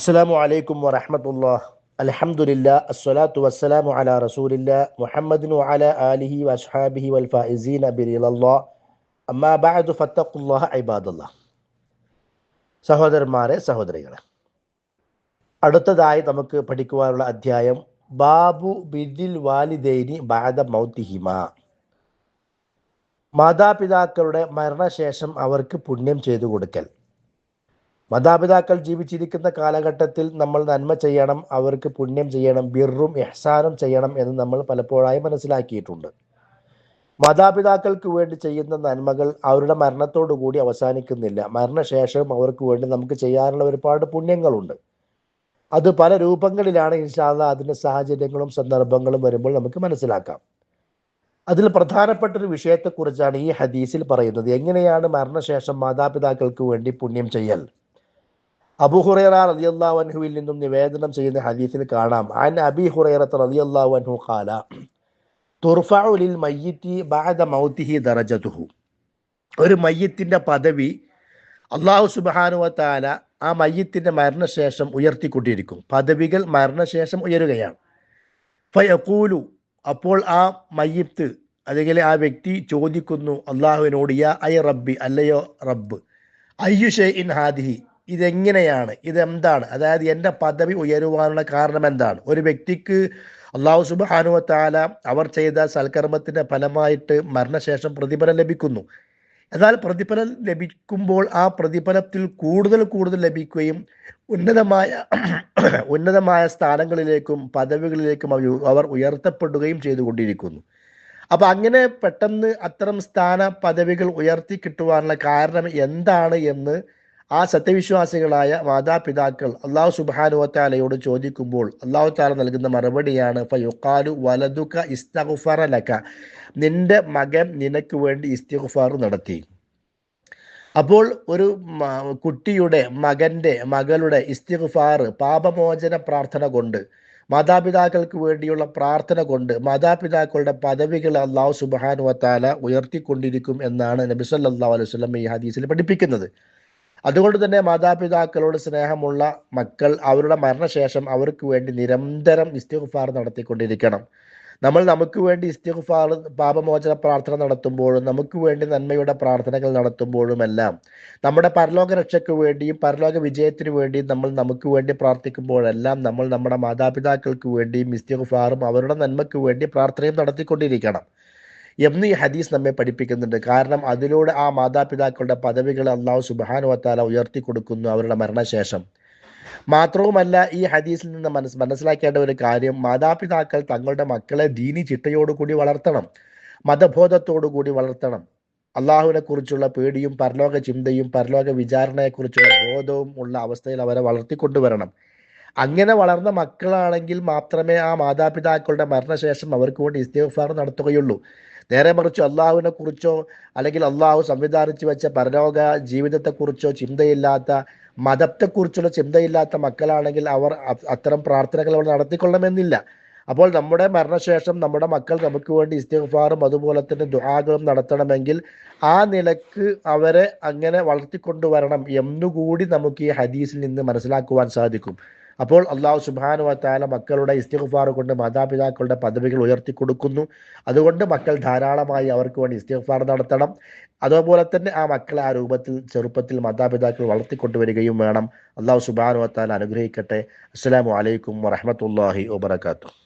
അസ്സലാമു അലൈക്കും വറഹമത്തുല്ലാ അലഹമുല്ല അസ്സലാത്തു വസ്സലാമു അലാ റസൂലില്ല. മുഹമ്മദിനു അല ആലിഹി വസ്ഹാബിഹി വൽ ഇബാദല്ലാഹ് സഹോദരന്മാരെ സഹോദരികളെ. അടുത്തതായി നമുക്ക് പഠിക്കുവാനുള്ള അധ്യായം ബാബു ബിദിൽ വാലിദൈനി ബാദ മൗത്തിഹിമ. മാതാപിതാക്കളുടെ മരണശേഷം അവർക്ക് പുണ്യം ചെയ്തു കൊടുക്കൽ. മാതാപിതാക്കൾ ജീവിച്ചിരിക്കുന്ന കാലഘട്ടത്തിൽ നമ്മൾ നന്മ ചെയ്യണം അവർക്ക് പുണ്യം ചെയ്യണം ബിർറും എഹ്സാനും ചെയ്യണം എന്ന് നമ്മൾ പലപ്പോഴായി മനസ്സിലാക്കിയിട്ടുണ്ട്. മാതാപിതാക്കൾക്ക് വേണ്ടി ചെയ്യുന്ന നന്മകൾ അവരുടെ മരണത്തോടു കൂടി അവസാനിക്കുന്നില്ല. മരണശേഷവും അവർക്ക് വേണ്ടി നമുക്ക് ചെയ്യാനുള്ള ഒരുപാട് പുണ്യങ്ങളുണ്ട്. അത് പല രൂപങ്ങളിലാണ് ഇൻഷാല്ല അതിന്റെ സാഹചര്യങ്ങളും സന്ദർഭങ്ങളും വരുമ്പോൾ നമുക്ക് മനസ്സിലാക്കാം. അതിൽ പ്രധാനപ്പെട്ട ഒരു വിഷയത്തെക്കുറിച്ചാണ് ഈ ഹദീസിൽ പറയുന്നത്. എങ്ങനെയാണ് മരണശേഷം മാതാപിതാക്കൾക്ക് വേണ്ടി പുണ്യം ചെയ്യൽ? അബു ഹുറൈറ റളിയല്ലാഹു അൻഹുവിൽ നിന്നും നിവേദനം ചെയ്യുന്ന ഹദീഫിൽ കാണാം. അൻ അബി ഹുറൈറത്ത് അൻഹു ഖാല തുർഫഉ ലിൽ മയ്യിത്തി മൗതിഹി ദറജതുഹു. ഒരു മയ്യത്തിന്റെ പദവി അള്ളാഹു സുബ്ഹാനഹു വതആല ആ മയ്യത്തിന്റെ മരണശേഷം ഉയർത്തിക്കൊണ്ടിരിക്കും. പദവികൾ മരണശേഷം ഉയരുകയാണ്. ഫയഖൂലു അപ്പോൾ ആ മയ്യത്ത് അല്ലെങ്കിൽ ആ വ്യക്തി ചോദിക്കുന്നു അള്ളാഹുവിനോട് യാ ഐ റബ്ബി അല്ലയോ റബ്ബ് അയ്യുഷെ ഇൻ ഹാദിഹി? ഇതെങ്ങനെയാണ്? ഇതെന്താണ്? അതായത് എന്റെ പദവി ഉയരുവാനുള്ള കാരണം എന്താണ്? ഒരു വ്യക്തിക്ക് അള്ളാഹു സുബാനുവത്താല അവർ ചെയ്ത സൽക്കർമ്മത്തിന്റെ ഫലമായിട്ട് മരണശേഷം പ്രതിഫലം ലഭിക്കുന്നു. എന്നാൽ പ്രതിഫലം ലഭിക്കുമ്പോൾ ആ പ്രതിഫലത്തിൽ കൂടുതൽ കൂടുതൽ ലഭിക്കുകയും ഉന്നതമായ ഉന്നതമായ സ്ഥാനങ്ങളിലേക്കും പദവികളിലേക്കും അവർ ഉയർത്തപ്പെടുകയും ചെയ്തുകൊണ്ടിരിക്കുന്നു. അപ്പൊ അങ്ങനെ പെട്ടെന്ന് അത്തരം സ്ഥാന പദവികൾ ഉയർത്തി കിട്ടുവാനുള്ള കാരണം എന്താണ് എന്ന് ആ സത്യവിശ്വാസികളായ മാതാപിതാക്കൾ അള്ളാഹു സുബാനുവത്താലയോട് ചോദിക്കുമ്പോൾ അള്ളാഹു താല നൽകുന്ന മറുപടിയാണ് വലതുക ഇസ്തഗുഫറ ലക. നിന്റെ മകൻ നിനക്ക് വേണ്ടി ഇസ്തിഗുഫാർ നടത്തി. അപ്പോൾ ഒരു കുട്ടിയുടെ മകന്റെ മകളുടെ ഇസ്തിഗുഫാർ പാപമോചന പ്രാർത്ഥന കൊണ്ട് മാതാപിതാക്കൾക്ക് വേണ്ടിയുള്ള പ്രാർത്ഥന കൊണ്ട് മാതാപിതാക്കളുടെ പദവികൾ അള്ളാഹു സുബാനുവത്താല ഉയർത്തിക്കൊണ്ടിരിക്കും എന്നാണ് നബി സല്ലല്ലാഹു അലൈഹി വസല്ലം ഈ ഹദീസിൽ പഠിപ്പിക്കുന്നത്. അതുകൊണ്ട് തന്നെ മാതാപിതാക്കളോട് സ്നേഹമുള്ള മക്കൾ അവരുടെ മരണശേഷം അവർക്ക് വേണ്ടി നിരന്തരം ഇസ്തിഗ്ഫാർ നടത്തിക്കൊണ്ടിരിക്കണം. നമ്മൾ നമുക്ക് വേണ്ടി ഇസ്തിഗ്ഫാർ പാപമോചന പ്രാർത്ഥന നടത്തുമ്പോഴും നമുക്ക് വേണ്ടി നന്മയുടെ പ്രാർത്ഥനകൾ നടത്തുമ്പോഴുമെല്ലാം നമ്മുടെ പരലോക രക്ഷയ്ക്ക് വേണ്ടിയും പരലോക വിജയത്തിന് വേണ്ടിയും നമ്മൾ നമുക്ക് വേണ്ടി പ്രാർത്ഥിക്കുമ്പോഴെല്ലാം നമ്മൾ നമ്മുടെ മാതാപിതാക്കൾക്ക് വേണ്ടിയും ഇസ്തിഗ്ഫാറും അവരുടെ നന്മയ്ക്ക് വേണ്ടി പ്രാർത്ഥനയും നടത്തിക്കൊണ്ടിരിക്കണം. എന്ന് ഈ ഹദീസ് നമ്മെ പഠിപ്പിക്കുന്നുണ്ട്. കാരണം അതിലൂടെ ആ മാതാപിതാക്കളുടെ പദവികൾ അള്ളാഹു സുബാനുവത്താല ഉയർത്തി കൊടുക്കുന്നു അവരുടെ മരണശേഷം. മാത്രവുമല്ല ഈ ഹദീസിൽ നിന്ന് മനസ് മനസ്സിലാക്കേണ്ട ഒരു കാര്യം മാതാപിതാക്കൾ തങ്ങളുടെ മക്കളെ ദീനി ചിട്ടയോടുകൂടി വളർത്തണം. മതബോധത്തോടു കൂടി വളർത്തണം. അള്ളാഹുവിനെ കുറിച്ചുള്ള പേടിയും പരലോക ചിന്തയും പരലോക വിചാരണയെക്കുറിച്ചുള്ള ബോധവും ഉള്ള അവസ്ഥയിൽ അവരെ വളർത്തിക്കൊണ്ടുവരണം. അങ്ങനെ വളർന്ന മക്കളാണെങ്കിൽ മാത്രമേ ആ മാതാപിതാക്കളുടെ മരണശേഷം അവർക്ക് വേണ്ടി ഇസ്തീഫാർ നടത്തുകയുള്ളൂ. നേരെ മറിച്ച് അള്ളാഹുവിനെ കുറിച്ചോ അല്ലെങ്കിൽ അള്ളാഹു സംവിധാനിച്ചു വെച്ച പരലോക ജീവിതത്തെക്കുറിച്ചോ ചിന്തയില്ലാത്ത മതത്തെക്കുറിച്ചുള്ള ചിന്തയില്ലാത്ത മക്കളാണെങ്കിൽ അവർ അത്തരം പ്രാർത്ഥനകൾ അവർ നടത്തിക്കൊള്ളണമെന്നില്ല. അപ്പോൾ നമ്മുടെ മരണശേഷം നമ്മുടെ മക്കൾ നമുക്ക് വേണ്ടി ഇസ്തിഗ്ഫാറും അതുപോലെ തന്നെ ദുഹാകളും നടത്തണമെങ്കിൽ ആ നിലയ്ക്ക് അവരെ അങ്ങനെ വളർത്തിക്കൊണ്ടുവരണം എന്നുകൂടി നമുക്ക് ഈ ഹദീസിൽ നിന്ന് മനസ്സിലാക്കുവാൻ സാധിക്കും. അപ്പോൾ അള്ളാഹു സുബാനു വത്താല മക്കളുടെ ഇസ്തിഗ്ഫാർ കൊണ്ട് മാതാപിതാക്കളുടെ പദവികൾ ഉയർത്തി കൊടുക്കുന്നു. അതുകൊണ്ട് മക്കൾ ധാരാളമായി അവർക്ക് വേണ്ടി ഇസ്തിഗ്ഫാർ നടത്തണം. അതുപോലെ തന്നെ ആ മക്കളെ ആ രൂപത്തിൽ ചെറുപ്പത്തിൽ മാതാപിതാക്കൾ വളർത്തിക്കൊണ്ടുവരികയും വേണം. അള്ളാഹു സുബാനു വത്താല അനുഗ്രഹിക്കട്ടെ. അസ്സലാമു അലൈക്കും വറഹമത്തല്ലാഹി വബർക്കാത്തു